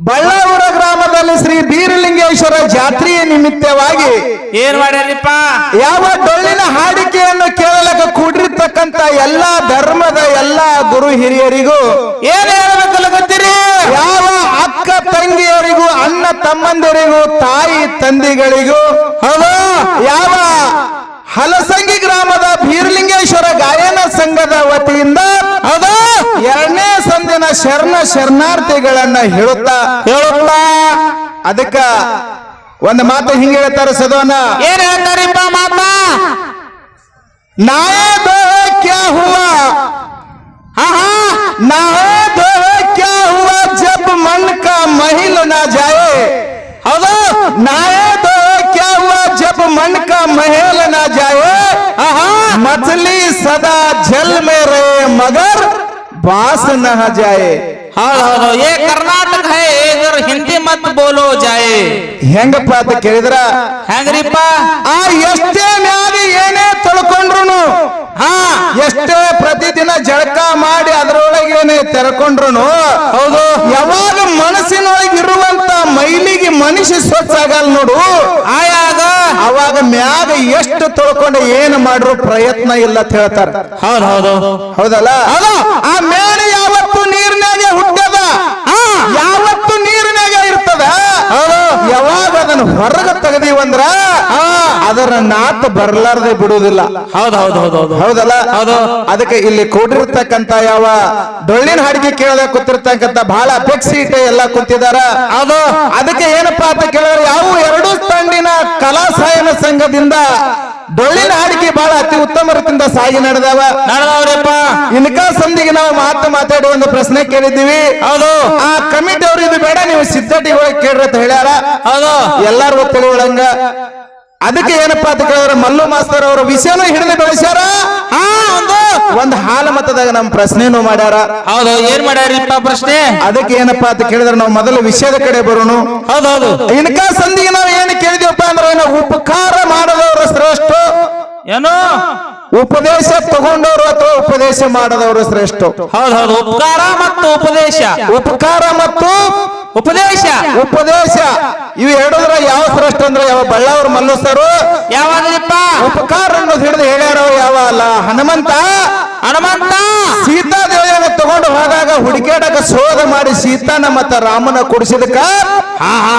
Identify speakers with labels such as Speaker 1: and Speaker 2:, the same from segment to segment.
Speaker 1: ಬಳ್ಳಾವರ ಗ್ರಾಮದಲ್ಲಿ ಶ್ರೀ ಬೀರಲಿಂಗೇಶ್ವರ ಜಾತ್ರೆಯ ನಿಮಿತ್ತವಾಗಿ
Speaker 2: ಏನ್ ಮಾಡ್ಯಾರಿಪ್ಪ?
Speaker 1: ಯಾವ ಡೊಳ್ಳಿನ ಹಾಡಿಕೆಯನ್ನು ಕೇಳಲಕ ಕೂಡಿರ್ತಕ್ಕಂತ ಎಲ್ಲಾ ಧರ್ಮದ ಎಲ್ಲಾ ಗುರು ಹಿರಿಯರಿಗೂ
Speaker 2: ಏನ್ ಹೇಳ್ಬೇಕಲ್ಲಗತ್ತೀರಿ
Speaker 1: ಯಾವ ಅಕ್ಕ ತಂಗಿಯರಿಗೂ ಅಣ್ಣ ತಮ್ಮಂದಿರಿಗೂ ತಾಯಿ ತಂದಿಗಳಿಗೂ ಹೌದು ಯಾವ ಹಲಸಂಗಿ ಗ್ರಾಮದ ಬೀರಲಿಂಗೇಶ್ವರ ಗಾಯನ ಸಂಘದ ವತಿಯಿಂದ
Speaker 2: शरण शरणार्थी
Speaker 1: अदक हिंग सदोन नाय
Speaker 2: क्या हुआ
Speaker 1: ना दो क्या हुआ जब मन का महल ना जाए नाये दो क्या हुआ जब मन का महल ना जाए मछली सदा जल में रहे मगर रहे मगर बास न जाए
Speaker 2: ಹೌದು ಹೌದು ಏ ಕರ್ನಾಟಕ ಹೇ ಇದ್ರ ಹಿಂದಿ ಮತ್ ಬೋಲೋ ಜಾಯೆ
Speaker 1: ಹೆಂಗಪ್ಪ ಅಂತ ಕೇಳಿದ್ರ
Speaker 2: ಹೆಂಗ್ರಿಪ್ಪ
Speaker 1: ಆ ಎಷ್ಟೇ ಮ್ಯಾಗ ಏನೇ ತಿಳ್ಕೊಂಡ್ರು
Speaker 2: ಹಾ
Speaker 1: ಎಷ್ಟೇ ಪ್ರತಿದಿನ ಜಳಕ ಮಾಡಿ ಅದರೊಳಗೇನೆ ತೆರಕೊಂಡ್ರು ಹೌದು. ಯಾವಾಗ ಮನಸ್ಸಿನೊಳಗೆ ಇರುವಂತ ಮೈಲಿಗೆ ಮನುಷ್ಯ ಸ್ವಚ್ಛ ಆಗಲ್ಲ ನೋಡು
Speaker 2: ಆಯಾಗ
Speaker 1: ಅವಾಗ ಮ್ಯಾಗ ಎಷ್ಟು ತೊಳ್ಕೊಂಡು ಏನು ಮಾಡ್ರು ಪ್ರಯತ್ನ ಇಲ್ಲ ಅಂತ ಹೇಳ್ತಾರ.
Speaker 2: ಹೌದು ಹೌದು.
Speaker 1: ಹೌದಲ್ಲ? ಆ ಯಾವತ್ತು ನೀರಿನಾಗೆ ಹುಟ್ಟದ ಯಾವತ್ತು ನೀರಿನಾಗೆ ಇರ್ತದ ಯಾವಾಗ ಅದನ್ನ ಹೊರಗ ತೆಗೆದೀವಂದ್ರ ಅದರ ನಾತ ಬರ್ಲಾರ್ದೆ ಬಿಡುವುದಿಲ್ಲ.
Speaker 2: ಹೌದು ಹೌದು ಹೌದು ಹೌದು.
Speaker 1: ಹೌದಲ್ಲ?
Speaker 2: ಹೌದು.
Speaker 1: ಅದಕ್ಕೆ ಇಲ್ಲಿ ಕೂಡಿರ್ತಕ್ಕಂತ ಯಾವ ಡೊಳ್ಳಿನ ಹಾಡಿಗೆ ಕೇಳದ ಕೂತಿರ್ತಕ್ಕಂತ ಬಹಳ ಅಪೇಕ್ಷೆ ಇಟ್ಟೆ ಎಲ್ಲ ಕೂತಿದಾರ.
Speaker 2: ಅದು
Speaker 1: ಅದಕ್ಕೆ ಏನಪ್ಪಾ ಅಂತ ಕೇಳಿದ್ರೆ ಯಾವ ಎರಡು ತಂಡಿನ ಕಲಾ ಸಾಯನ ಸಂಘದಿಂದ ಡೊಳ್ಳಿನ ಆಡಿಕೆ ಬಹಳ ಅತಿ ಉತ್ತಮ ರೀತಿಯಿಂದ ಸಾಗಿ ನಡೆದವ.
Speaker 2: ನಡೆದವ್ರಿಪ್ಪ.
Speaker 1: ಇನ್ಕಾ ಸಂದಿಗೆ ನಾವು ಮಾತು ಮಾತಾಡಿ ಒಂದು ಪ್ರಶ್ನೆ ಕೇಳಿದ್ದೀವಿ.
Speaker 2: ಹೌದು.
Speaker 1: ಆ ಕಮಿಟಿ ಅವರು ಇದು ಬೇಡ ನೀವು ಸಿದ್ಧತೆಗಳಿಗೆ ಕೇಳ್ರಿ ಅಂತ ಹೇಳ್ಯಾರ.
Speaker 2: ಹೌದು.
Speaker 1: ಎಲ್ಲಾರು ತಿಳಿಯೊಳಂಗ ಅದಕ್ಕೆ ಏನಪ್ಪಾ ಅಂತ ಕೇಳಿದ್ರೆ ಮಲ್ಲು ಮಾಸ್ತರ್ ಅವರ ವಿಷಯನೂ ಹಿಡಿದು ಬೆಳೆಸ್ಯಾರ.
Speaker 2: ಆ ಒಂದು.
Speaker 1: ಒಂದ್ ಹಾಲ ಮತದಾಗ ನಮ್ ಪ್ರಶ್ನೆನೂ ಮಾಡ್ಯಾರ.
Speaker 2: ಹೌದು ಏನ್ ಮಾಡ್ಯಾರಿಪ್ಪ ಪ್ರಶ್ನೆ?
Speaker 1: ಅದಕ್ಕೆ ಏನಪ್ಪಾ ಅಂತ ಕೇಳಿದ್ರೆ ನಾವು ಮೊದಲು ವಿಷಯದ ಕಡೆ ಬರೋಣ.
Speaker 2: ಹೌದು ಹೌದು.
Speaker 1: ಇನ್ಕಾ ಸಂದಿಗೆ ನಾವು ಏನು ಕೇಳಿದೀವಪ್ಪ ಅಂದ್ರೆ ಉಪಕಾರ ಶ್ರೇಷ್ಠ
Speaker 2: ಏನು
Speaker 1: ಉಪದೇಶ ತಗೊಂಡವರು ಅಥವಾ ಉಪದೇಶ ಮಾಡದವರು ಶ್ರೇಷ್ಠ?
Speaker 2: ಹೌದು ಹೌದು. ಉಪಕಾರ ಮತ್ತು ಉಪದೇಶ.
Speaker 1: ಉಪಕಾರ ಮತ್ತು
Speaker 2: ಉಪದೇಶ.
Speaker 1: ಉಪದೇಶ. ಇವು ಹೇಳಿದ್ರೆ ಯಾವ ಶ್ರೇಷ್ಠ ಅಂದ್ರೆ ಯಾವ ಬಳ್ಳಾವ್ರ ಮಲ್ಲಸರು?
Speaker 2: ಯಾವ
Speaker 1: ಉಪಕಾರ ಅನ್ನೋದು ಹಿಡಿದು ಹೇಳ್ಯಾರ ಯಾವ ಅಲ್ಲ? ಹನುಮಂತ?
Speaker 2: ಹನುಮಂತ?
Speaker 1: ಸೋದ ಹುಡುಕಾಡಕ ಶೋಧ ಮಾಡಿ ಸೀತಾನ ಮತ್ತ ರಾಮನ ಕುಡಿಸಿದಕ್ಕ
Speaker 2: ಹಾ ಹಾ.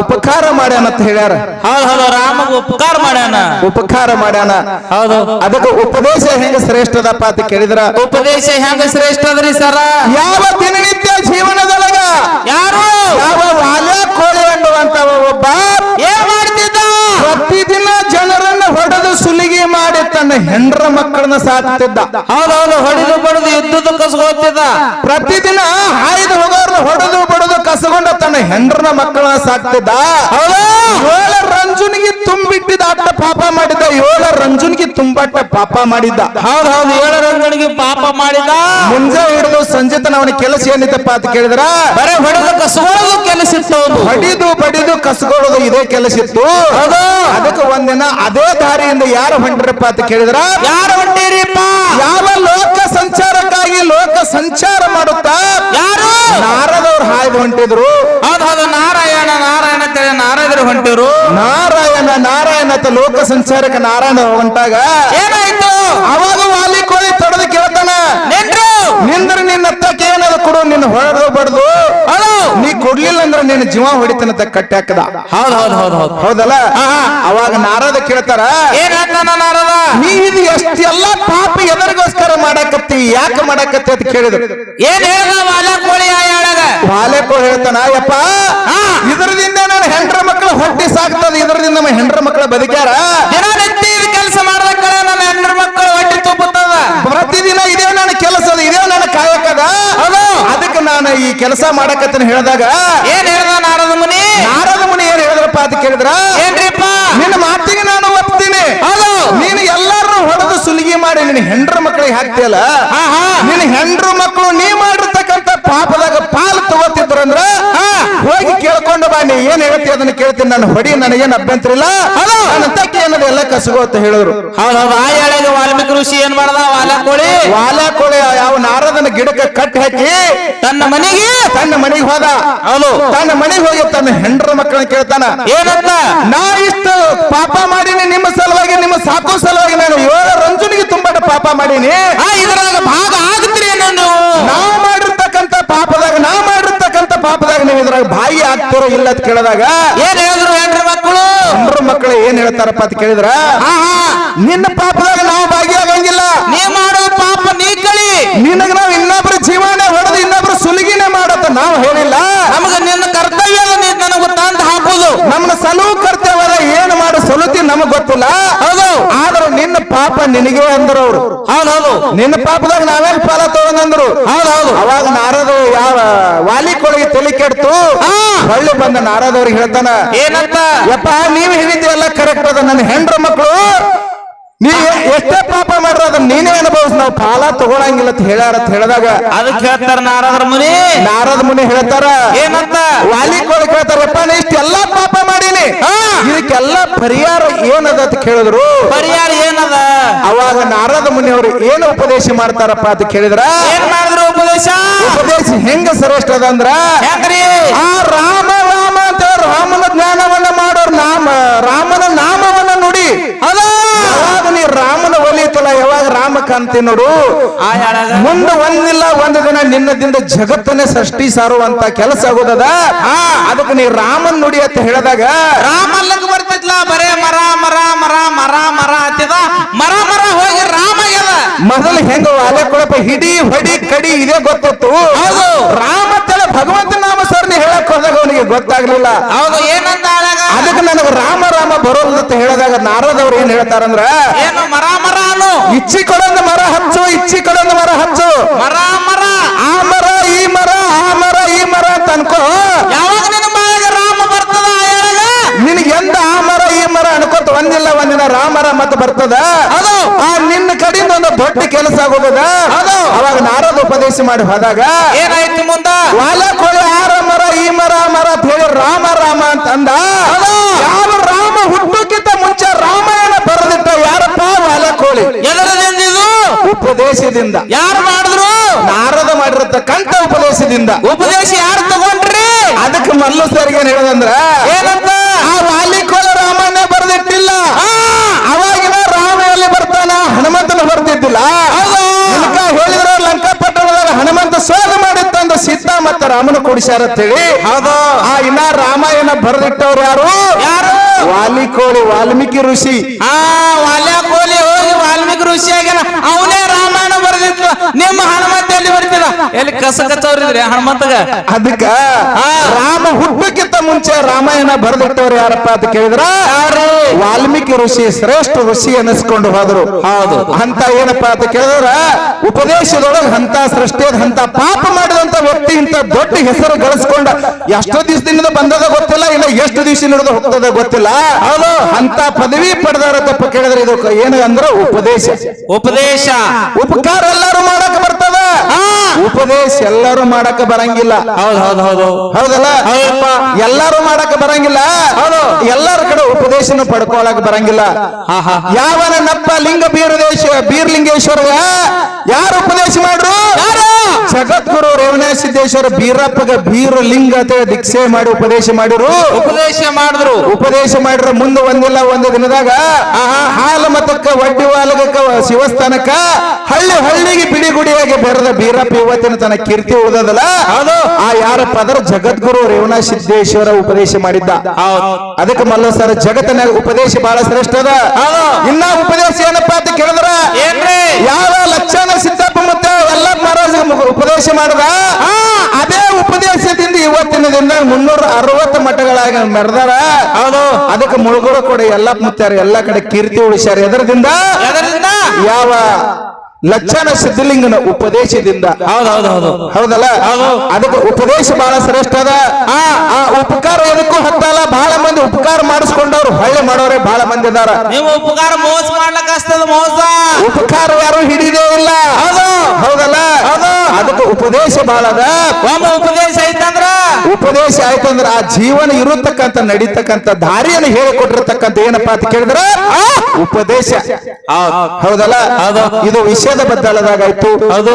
Speaker 1: ಉಪಕಾರ ಮಾಡ್ಯಾನ ಅಂತ ಹೇಳ್ಯಾರ.
Speaker 2: ಹೌದು ರಾಮಗ ಉಪಕಾರ ಮಾಡ್ಯಾನ.
Speaker 1: ಉಪಕಾರ ಮಾಡ್ಯಾನ.
Speaker 2: ಹೌದು
Speaker 1: ಅದಕ್ಕೆ ಉಪದೇಶ ಹೆಂಗ ಶ್ರೇಷ್ಠದಪ್ಪ ಅಂತ ಕೇಳಿದ್ರ?
Speaker 2: ಉಪದೇಶ ಹೆಂಗ ಶ್ರೇಷ್ಠ ಅದ್ರಿ ಸರ?
Speaker 1: ಯಾವ ದಿನನಿತ್ಯ ಜೀವನದೊಳಗ
Speaker 2: ಯಾರು
Speaker 1: ಯಾವ ವಾಲ್ಯ ಕೋಳಿ ಅನ್ನುವಂತವ ಒಬ್ಬ
Speaker 2: ಏನ್ ಮಾಡ್ತಿದ್ದ
Speaker 1: ಪ್ರತಿದಿನ ಜನರನ್ನ ಹೊಡೆದು ಸುಲಿಗೆ ಮಾಡಿ ತನ್ನ ಹೆಂಡ್ರ ಮಕ್ಕಳನ್ನ ಸಾಕ್ತಿದ್ದ.
Speaker 2: ಹೌದು ಹೊಡೆದು ಬಡದು ಎದ್ದು ಕಸಗೋತಿದ್ದ
Speaker 1: ಪ್ರತಿದಿನ ಹಾಯ್ದು ಹೋಗೋರ್ನ ಹೊಡೆದು ಬಡದು ಕಸಗೊಂಡ ತನ್ನ ಹೆಂಡ್ರನ ಮಕ್ಕಳನ್ನ ಸಾಕ್ತಿದ್ದ
Speaker 2: ಹೌದು
Speaker 1: ಏಳ ರಂಜುನಿಗೆ ತುಂಬಿಟ್ಟಿದ್ದ ಅಟ್ಟ ಪಾಪ ಮಾಡಿದ್ದ ಏಳ ರಂಜನ್ಗೆ ತುಂಬಾಟ ಪಾಪ ಮಾಡಿದ್ದ.
Speaker 2: ಹೌದು ಏಳ ರಂಜನ್ಗೆ ಪಾಪ ಮಾಡಿದ
Speaker 1: ಮುಂಜೆ ಹಿಡಿದು ಸಂಜೆ ತನ ಅವನ ಕೆಲಸ ಏನಿತ್ತಪ್ಪ ಅಂತ ಕೇಳಿದ್ರ?
Speaker 2: ಬರೇ ಹೊಡೆದು ಕಸಗೊಳ್ಳೋದು ಕೆಲಸ ಇತ್ತು ಬಡಿದು
Speaker 1: ಹೊಡಿದು ಬಡಿದು ಕಸಗೊಳ್ಳೋದು ಇದೇ ಕೆಲಸ ಇತ್ತು.
Speaker 2: ಹೌದು.
Speaker 1: ಅದಕ್ಕೆ ಒಂದಿನ ಅದೇ ದಾರಿಯಿಂದ ಯಾರು ಹೊಂಟ್ರಪ್ಪ ಅಂತ ಕೇಳಿದ್ರ?
Speaker 2: ಯಾರು ಹೊಂಟಿರಿಪ್ಪ?
Speaker 1: ಯಾವ ಲೋಕ ಸಂಚಾರಕ್ಕಾಗಿ ಲೋಕ ಸಂಚಾರ ಮಾಡುತ್ತಾ?
Speaker 2: ಯಾರು?
Speaker 1: ನಾರದವ್ರು ಹಾಯ್ದು ಹೊಂಟಿದ್ರು.
Speaker 2: ಹೌದು ಹೌದು ನಾರಾಯಣ ನಾರಾಯಣ ಅಂತೇಳಿ ನಾರಾಯಣರು ಹೊಂಟಿರು
Speaker 1: ನಾರಾಯಣ ನಾರಾಯಣ ಅಂತ ಲೋಕ ಸಂಚಾರಕ ನಾರಾಯಣ ಹೊಂಟಾಗ
Speaker 2: ಏನಾಯ್ತು?
Speaker 1: ಅವಾಗ ವಾಲಿ ಕೋಳಿ ತೊಡೆದು ಕೇಳ್ತಾನ.
Speaker 2: ನಿಂದ್ರು
Speaker 1: ನಿಂದ್ರ ನಿನ್ನ ತಕ್ಕ ಏನಾದ್ರು ಕೊಡು ನಿನ್ನ ಹೊಡೆದು ಬಡ್ದು ನೀ ಕೊಡ್ಲಿಲ್ಲ ಅಂದ್ರೆ ನಿನ್ನ ಜೀವ ಹೊಡಿತನಂತ ಕಟ್ಟಿ ಹಾಕದ.
Speaker 2: ಹೌದ್ ಹೌದ್ ಹೌದ್ ಹೌದು.
Speaker 1: ಹೌದಲ್ಲ? ಅವಾಗ ನಾರದ ಕೇಳ್ತಾರ
Speaker 2: ಏನ್ ಹೇಳ್ತಾನ ನಾರದ?
Speaker 1: ನೀ ಇದು ಎಷ್ಟೆಲ್ಲ ಪಾಪ ಎದರಿಗೋಸ್ಕರ ಮಾಡಾಕತ್ತಿ ಯಾಕೆ ಮಾಡಾಕತ್ತಿ ಅಂತ ಕೇಳಿದ್ರು.
Speaker 2: ಏನ್ ಹೇಳ್ದ ವಾಲ ಕೋಳಿ
Speaker 1: ಬಾಲೆಕೋ ಹೇಳ್ತಾನ ಯಪ್ಪ. ಇದರದಿಂದ ನನ್ನ ಹೆಂಡ್ರ ಮಕ್ಕಳು ಹೊಟ್ಟಿ ಸಾಕ್ತದ ಇದರದಿಂದ ನಮ್ಮ ಹೆಂಡ್ರ ಮಕ್ಕಳ ಬದುಕ್ಯಾರ?
Speaker 2: ದಿನನಿತ್ಯ ಇದು ಕೆಲಸ ಮಾಡ್ದ ಕಡೆ ನನ್ನ ಹೆಂಡ್ರ ಮಕ್ಕಳು ಹೊಟ್ಟಿ ತುಂಬುತ್ತದ
Speaker 1: ಪ್ರತಿದಿನ ಇದೇ ನನ್ನ ಕೆಲಸ ಅದ ಇದೇ ನನ್ನ ಕಾಯಕದ. ಅದಕ್ಕೆ ನಾನು ಈ ಕೆಲಸ ಮಾಡಕತ್ತನ ಹೇಳಿದಾಗ
Speaker 2: ಏನ್ ಹೇಳ್ದ ನಾರದ ಮುನಿ?
Speaker 1: ನಾರದ ಮುನಿ ಏನ್ ಹೇಳಿದ್ರಪ್ಪ ಅಂತ ಕೇಳಿದ್ರ?
Speaker 2: ಏನ್ರಿಪ್ಪ?
Speaker 1: ನಿನ್ನ ಮಾತಿಗೆ ನಾನು ಒಪ್ತೀನಿ.
Speaker 2: ಹಲೋ
Speaker 1: ನೀನು ಎಲ್ಲಾರನ್ನು ಹೊಡೆದು ಸುಲಿಗೆ ಮಾಡಿ ನಿನ್ನ ಹೆಂಡ್ರ ಮಕ್ಕಳಿಗೆ ಹಾಕ್ತಿಯಲ್ಲ? ನಿನ್ನ ಹೆಂಡ್ರ ಮಕ್ಕಳು ನೀ ಮಾಡಿರ್ತಕ್ಕಂಥ ಪಾಪದಾಗ ಪಾಲು ಅಂದ್ರ ಹೋಗಿ ಕೇಳ್ಕೊಂಡು ಬಾ ನೀ ಏನ್ ಹೇಳ್ತಿ ಅದನ್ನ ಕೇಳ್ತೀನಿ ನಾನು ಹೊಡಿ ನನಗೇನ್ ಅಭ್ಯಂತರ ಇಲ್ಲ. ಅಂತಕ್ಕೆ ಏನದ ಎಲ್ಲ ಕಸಗೋ ಅಂತ ಹೇಳಿದ್ರು.
Speaker 2: ಹೌದೌದು ವಾಲ್ಮೀಕಿ ಋಷಿ ಏನ್ ಮಾಡದ? ವಾಲಕೋಳಿ ವಾಲಕೋಳಿ
Speaker 1: ವಾಲ ಕೋಳಿ ಯಾವ ನಾರದನ ಗಿಡಕ್ಕೆ ಕಟ್ಟಿ ಹಾಕಿ
Speaker 2: ತನ್ನ ಮನೆಗೆ?
Speaker 1: ತನ್ನ ಮನೆಗೆ ಹೋದ.
Speaker 2: ಹೌದು.
Speaker 1: ತನ್ನ ಮನೆಗೆ ಹೋಗಿ ತನ್ನ ಹೆಂಡ್ರ ಮಕ್ಕಳನ್ನ ಕೇಳ್ತಾನ.
Speaker 2: ಏನಂತ?
Speaker 1: ನಾ ಇಷ್ಟು ಪಾಪ ಮಾಡೀನಿ ನಿಮ್ಮ ಸಲುವಾಗಿ ನಿಮ್ಮ ಸಾಕು ಸಲುವಾಗಿ ನಾನು ಏಳು ರಂಜುನಿಗೆ ತುಂಬಾ ಪಾಪ ಮಾಡೀನಿ.
Speaker 2: ಆ ಇದ್ರಾಗ ಭಾಗ ಆಗತ್ರಿ ಏನೋ ನೀವು
Speaker 1: ನಾವು ಮಾಡಿರ್ತಕ್ಕಂಥ ಪಾಪದಾಗ ನಾವು ಮಾಡಿರ್ತಕ್ಕಂಥ ಪಾಪದಾಗ ನೀವು ಇದ್ರಾಗ ಬಾಯಿ ಆಗ್ತಾರೋ ಇಲ್ಲ ಅಂತ ಕೇಳಿದಾಗ
Speaker 2: ಏನ್ ಹೇಳಿದ್ರು ಹೆಣ್ರಿ ಮಕ್ಕಳು?
Speaker 1: ಹೆಂಡ್ರ ಮಕ್ಕಳು ಏನ್ ಹೇಳ್ತಾರಪ್ಪ ಅಂತ ಕೇಳಿದ್ರ ನಿನ್ನ ಪಾಪ ನಾವು ಭಾಗಿಯಾಗಂಗಿಲ್ಲ.
Speaker 2: ನೀ ಮಾಡೋ ಪಾಪ ನೀ ಕಳಿ.
Speaker 1: ನಿನಗ ನಾವು ಇನ್ನೊಬ್ರ ಜೀವನೇ ಹೊಡೆದು ಇನ್ನೊಬ್ರ ಸುಲಿಗಿನೇ ಮಾಡತ್ತ ನಾವು ಹೇಳಿಲ್ಲ.
Speaker 2: ನಮಗ ನಿನ್ನ ಕರ್ತವ್ಯ ನೀ ನನಗ ತಂದು ಹಾಕುದು.
Speaker 1: ನಮ್ನ ಸಲವು ಕರ್ತವ್ಯ ಏನ್ ಮಾಡೋ ಸಲುತಿ ನಮಗ್ ಗೊತ್ತಿಲ್ಲ. ಪಾಪ ನಿನಗೆ ಅಂದ್ರು ಅವ್ರು.
Speaker 2: ಹೌದೌದು
Speaker 1: ನಿನ್ನ ಪಾಪದಾಗ ನಾವೇ ಫಲ ತಗೊಂಡ್ರು
Speaker 2: ಹೌದೌದು
Speaker 1: ಅವಾಗ ನಾರದ ಯಾವ ವಾಲಿ ಕೊಳಗೆ ತಲೆ ಕೆಡ್ತು ಹೊಳ್ಳಿ ಬಂದ ನಾರದವ್ರಿಗೆ ಹೇಳ್ತಾನ
Speaker 2: ಏನಂತ?
Speaker 1: ಯಪ್ಪ ನೀವ್ ಹೇಳಿದ್ರಲ್ಲ ಕರೆಕ್ಟ್ ಅದ. ನನ್ನ ಹೆಂಡ್ರ ಮಕ್ಕಳು ನೀ ಎಷ್ಟೇ ಪಾಪ ಮಾಡ್ರ ಅದನ್ನ ನೀನೇ ಅನುಭವಿಸ್ ನಾವು ಫಲ ತಗೊಳಂಗಿಲ್ಲ ಅಂತ ಹೇಳ್ಯಾರ ಅಂತ ಹೇಳಿದಾಗ
Speaker 2: ಅದಕ್ಕೆ ಹೇಳ್ತಾರ ನಾರದ್ರ ಮುನಿ.
Speaker 1: ನಾರದ ಮುನಿ ಹೇಳ್ತಾರ
Speaker 2: ಏನಂತ?
Speaker 1: ವಾಲಿ ಕೊಳಗೆ ಹೇಳ್ತಾರಪ್ಪ ನೀ ಇಷ್ಟೆಲ್ಲಾ ಪಾಪ ಮಾಡೀನಿ. ಇದಕ್ಕೆಲ್ಲ ಪರಿಹಾರ ಏನದ ಅಂತ ಕೇಳಿದ್ರು.
Speaker 2: ಪರಿಹಾರ ಏನದ?
Speaker 1: ಅವಾಗ ನಾರದ ಮುನಿ ಅವರು ಏನು ಉಪದೇಶ ಮಾಡ್ತಾರಪ್ಪ ಅಂತ ಕೇಳಿದ್ರ?
Speaker 2: ಏನ್ ಮಾಡಿದ್ರು ಉಪದೇಶ?
Speaker 1: ಉಪದೇಶ ಹೆಂಗ ಶ್ರೇಷ್ಠ ಅದ ಅಂದ್ರ? ಆ ರಾಮ ರಾಮ ಅಂತ ರಾಮನ ಜ್ಞಾನವನ್ನ ಮಾಡೋರು ನಾಮ ರಾಮನ ನಾಮವನ್ನ ನುಡಿ
Speaker 2: ಅದ
Speaker 1: ಯಾವಾಗ ನೀ ರಾಮನ ಒಲಿತಲ್ಲ ಕಾಣ್ತಿ ನೋಡು. ಮುಂದೆ ಒಂದಿಲ್ಲ ಒಂದು ದಿನ ನಿನ್ನದಿಂದ ಜಗತ್ತನ್ನೇ ಸೃಷ್ಟಿ ಸಾರುವಂತ ಕೆಲಸ ಆಗೋದದ? ಅದಕ್ಕೆ ನೀ ರಾಮನ್ ನುಡಿ ಅಂತ ಹೇಳಿದಾಗ
Speaker 2: ರಾಮಲ್ಲಕ್ ಬರ್ತಿದ್ಲ ಬರೇ ಮರ ಮರ ಮರ ಮರ ಮರ ಹತ್ತಿದ ಮರ ಮರ ಹೋಗಿ ರಾಮ ಎಲ್ಲ
Speaker 1: ಮೊದಲು ಹೆಂಗ ವಾಲೆ ಕೊಳಪ ಹಿಡಿ ಹೊಡಿ ಕಡಿ ಇದೇ ಗೊತ್ತಿತ್ತು. ರಾಮ ಭಗವಂತ ನಾಮ ಸರ್ ಹೇಳಕ್ ಹೋದಾಗ ಅವನಿಗೆ ಗೊತ್ತಾಗ್ಲಿಲ್ಲ.
Speaker 2: ಹೌದು ಆಳಾಗ
Speaker 1: ಅದಕ್ಕೆ ನನಗೆ ರಾಮ ರಾಮ ಬರೋಲ್ಲ ಅಂತ ಹೇಳಿದಾಗ ನಾರದವ್ರು ಏನ್ ಹೇಳ್ತಾರಂದ್ರ
Speaker 2: ಏನು ಮರ ಮರ ಅನು
Speaker 1: ಇಚ್ಚಿ ಕೊಡೊಂದು ಮರ ಹಚ್ಚು ಇಚ್ಚಿ ಕೊಡೊಂದು ಮರ ಹಚ್ಚು.
Speaker 2: ಮರ ಮರ.
Speaker 1: ಆ ಮರ ಈ ಮರ ಆ ಮರ ಈ ಮರ ಅಂತ ಅನ್ಕೋ. ಒಂದಿಲ್ಲ ಒಂದಿನ ರಾಮರ ಮತ್ ಬರ್ತದ?
Speaker 2: ಅದು
Speaker 1: ಆ ನಿನ್ನ ಕಡೆಯಿಂದ ಒಂದು ದೊಡ್ಡ ಕೆಲಸ
Speaker 2: ಆಗೋದ.
Speaker 1: ಅವಾಗ ನಾರದ ಉಪದೇಶ ಮಾಡಿ ಹೋದಾಗ
Speaker 2: ಏನಾಯ್ತು ಮುಂದ?
Speaker 1: ವಾಲ ಕೋಳಿ ಆರ ಮರ ಈ ಮರ ಮರ ಅಂತ ಹೇಳಿ ರಾಮ ರಾಮ ಅಂತ ಅಂದ ಯಾವ ರಾಮ ಹುಟ್ಟೋಕ್ಕಿಂತ ಮುಂಚೆ ರಾಮಾಯಣ ಬರೆದಿಟ್ಟ ಯಾರಪ್ಪ? ವಾಲ ಕೋಳಿ. ಉಪದೇಶದಿಂದ.
Speaker 2: ಯಾರು ಮಾಡಿದ್ರು?
Speaker 1: ನಾರದ ಮಾಡಿರತಕ್ಕಂತ ಉಪದೇಶದಿಂದ.
Speaker 2: ಉಪದೇಶ ಯಾರು ತಗೊಂಡ್ರಿ?
Speaker 1: ಅದಕ್ಕೆ ಮಲ್ಲು ಸರ್ಗೆ ಹೇಳದಂದ್ರ
Speaker 2: ಏನಂತ?
Speaker 1: ಆ ವಾಲಿ ಕೋಳಿ ಬರೆದಿಟ್ಟಿಲ್ಲ ಅವಾಗಿನ ರಾಮ ಎಲ್ಲಿ ಬರ್ತಾನ ಹನುಮಂತನ ಬರ್ತಿದ್ದಿಲ್ಲ. ಹೇಳಿದ್ರ ಲಂಕಾ ಪಟ್ಟಣದಾಗ ಹನುಮಂತ ಸೋದ ಮಾಡಿತ್ತಂದ ಸೀತಾ ಮತ್ತ ರಾಮನ ಕೊಡಿಸ್ಯಾರ ಅಂತೇಳಿ.
Speaker 2: ಹೌದು.
Speaker 1: ಆ ಇನ್ನ ರಾಮಾಯಣ ಬರೆದಿಟ್ಟವ್ರು ಯಾರು?
Speaker 2: ಯಾರು?
Speaker 1: ವಾಲಿ ಕೋಳಿ ವಾಲ್ಮೀಕಿ ಋಷಿ.
Speaker 2: ಆ ವಾಲ್ಯ ಕೋಲಿ ಹೋಗಿ ವಾಲ್ಮೀಕಿ ಋಷಿ ಆಗ್ಯಾನ ಅವನೇ ರಾಮಾಯಣ ಬರೆದಿತ್ತು. ನಿಮ್ಮ ಹನುಮಂತ ಎಲ್ಲಿ ಎಲ್ಲಿ ಕಸ ಕಚ್ಚವ್ರಿದ್ರೆ ಹನುಮಂತಗ
Speaker 1: ಅದಕ್ಕ ರಾಮ ಹುಟ್ಟಕ್ಕಿಂತ ಮುಂಚೆ ರಾಮಾಯಣ ಬರೆದಿಟ್ಟವ್ರು ಯಾರಪ್ಪ ಅಂತ ಕೇಳಿದ್ರ? ವಾಲ್ಮೀಕಿ ಋಷಿ ಶ್ರೇಷ್ಠ ಋಷಿ ಅನಿಸ್ಕೊಂಡು ಹೋದ್ರು. ಹೌದು. ಅಂತ ಏನಪ್ಪ ಅಂತ ಕೇಳಿದ್ರ? ಉಪದೇಶದೊಳಗೆ ಅಂತ ಸೃಷ್ಟಿಯದ ಅಂತ ಪಾಪ ಮಾಡಿದಂತ ವ್ಯಕ್ತಿ ಇಂತ ದೊಡ್ಡ ಹೆಸರು ಗಳಿಸ್ಕೊಂಡ ಎಷ್ಟು ದಿವಸದಿಂದ ಬಂದದ ಗೊತ್ತಿಲ್ಲ ಇಲ್ಲ ಎಷ್ಟು ದಿವಸ ನಡೆದು ಹೋಗ್ತದ ಗೊತ್ತಿಲ್ಲ. ಹೌದು. ಅಂತ ಪದವಿ ಪಡೆದಾರ ತಪ್ಪ ಕೇಳಿದ್ರೆ ಇದು ಏನು ಅಂದ್ರ ಉಪದೇಶ.
Speaker 2: ಉಪದೇಶ.
Speaker 1: ಉಪಕಾರ ಎಲ್ಲಾರು ಮಾಡಕ್ ಬರ್ತದ ಉಪದೇಶ ಎಲ್ಲರೂ ಮಾಡಕ್ಕೆ ಬರಂಗಿಲ್ಲ.
Speaker 2: ಹೌದು ಹೌದು ಹೌದು.
Speaker 1: ಹೌದಲ್ಲ. ಎಲ್ಲರೂ ಮಾಡಕ್ ಬರಂಗಿಲ್ಲ. ಹೌದು. ಎಲ್ಲರ ಕಡೆ ಉಪದೇಶನ ಪಡ್ಕೊಳಕ್ ಬರಂಗಿಲ್ಲ. ಯಾವನ ನಪ್ಪ ಲಿಂಗ ಬೀರದೇಶ ಬೀರ್ಲಿಂಗೇಶ್ವರ ಯಾರು ಉಪದೇಶ ಮಾಡ್ರು? ಜಗದ್ಗುರು ರೇವಣ ಸಿದ್ದೇಶ್ವರ ಬೀರಪ್ಪಗ ಬೀರ ಲಿಂಗ ಅಂತ ದೀಕ್ಷೆ ಮಾಡಿ ಉಪದೇಶ ಮಾಡಿದ್ರು
Speaker 2: ಉಪದೇಶ ಮಾಡಿದ್ರು.
Speaker 1: ಉಪದೇಶ ಮಾಡಿರ ಮುಂದೆ ಒಂದಿಲ್ಲ ಒಂದು ದಿನದಾಗ ಹಾಲ ಮತಕ್ಕ ಒಡ್ಡಿ ವಾಲಗಕ್ಕ ಶಿವಸ್ಥಾನಕ್ಕ ಹಳ್ಳಿ ಹಳ್ಳಿಗೆ ಬಿಡಿಗುಡಿಯಾಗಿ ಬೆರೆದ ಬೀರಪ್ಪ ಇವತ್ತಿನ ತನ್ನ ಕೀರ್ತಿ ಉಳಿದದಲ್ಲ?
Speaker 2: ಅದು
Speaker 1: ಆ ಯಾರಪ್ಪ ಪದರ ಜಗದ್ಗುರು ರೇವಣ ಸಿದ್ದೇಶ್ವರ ಉಪದೇಶ ಮಾಡಿದ್ದ. ಅದಕ್ಕೆ ಮಲ್ಲ ಸರ್ ಜಗತ್ತಿನ ಉಪದೇಶ ಬಹಳ ಶ್ರೇಷ್ಠ ಅದ. ಇನ್ನ ಉಪದೇಶ ಏನಪ್ಪಾ ಅಂತ ಕೇಳಿದ್ರ? ಯಾವ ಲಕ್ಷಣ ಸಿದ್ದಪ್ಪ ಮತ್ತೆ ಎಲ್ಲ ಮಹಾರಾಜ ಉಪದೇಶ ಮಾಡದ? ಅದೇ ಉಪದೇಶದಿಂದ ಇವತ್ತಿನ ದಿನ ಮುನ್ನೂರ ಅರವತ್ತು ಮಠಗಳಾಗಿ ಮೆರೆದಾರ.
Speaker 2: ಹೌದು.
Speaker 1: ಅದಕ್ಕೆ ಮುಳುಗೋಡ ಕೂಡ ಎಲ್ಲ ಮುತ್ತಾರ ಎಲ್ಲಾ ಕಡೆ ಕೀರ್ತಿ ಉಳಿಸ್ಯಾರ. ಎದರದಿಂದ?
Speaker 2: ಎದರಿಂದ
Speaker 1: ಯಾವ ಲಕ್ಷಣ ಸಿದ್ಧಲಿಂಗನ ಉಪದೇಶದಿಂದ.
Speaker 2: ಹೌದು ಹೌದು ಹೌದು.
Speaker 1: ಹೌದಲ್ಲ?
Speaker 2: ಹೌದು.
Speaker 1: ಅದಕ್ಕೆ ಉಪದೇಶ ಬಹಳ ಶ್ರೇಷ್ಠ ಅದ. ಆ ಆ ಉಪಕಾರ ಎದಕ್ಕೂ ಹತ್ತಲ್ಲ ಬಹಳ ಮಂದಿ ಉಪಕಾರ ಮಾಡಿಸ್ಕೊಂಡವ್ರು ಹಳ್ಳಿ ಮಾಡೋರೆ ಬಹಳ ಮಂದಿ ಇದಾರ
Speaker 2: ನೀವು ಉಪಕಾರ ಮೋಸ ಮಾಡ್ಲಕ್ಕ ಮೋಸ?
Speaker 1: ಉಪಕಾರ ಯಾರು ಹಿಡಿದೇ ಇಲ್ಲ ಹೌದು ಹೌದಲ್ಲ
Speaker 2: ಹೌದು.
Speaker 1: ಅದಕ್ಕೆ ಉಪದೇಶ ಬಹಳ ಅದ
Speaker 2: ಒಮ್ಮ ಉಪದೇಶ ಐತಂದ್ರ
Speaker 1: ಉಪದೇಶ ಆಯ್ತಂದ್ರ ಆ ಜೀವನ ಇರತಕ್ಕಂತ ನಡೀತಕ್ಕಂತ ದಾರಿಯನ್ನು ಹೇಳಿಕೊಟ್ಟಿರ್ತಕ್ಕಂತ ಏನಪ್ಪಾ ಅಂತ ಕೇಳಿದ್ರ? ಆ ಉಪದೇಶ.
Speaker 2: ಹೌದ್.
Speaker 1: ಹೌದಲ್ಲ?
Speaker 2: ಹೌದು.
Speaker 1: ಇದು ವಿಷಯದ ಬದ್ದಲದಾಗಾಯ್ತು
Speaker 2: ಹೌದು.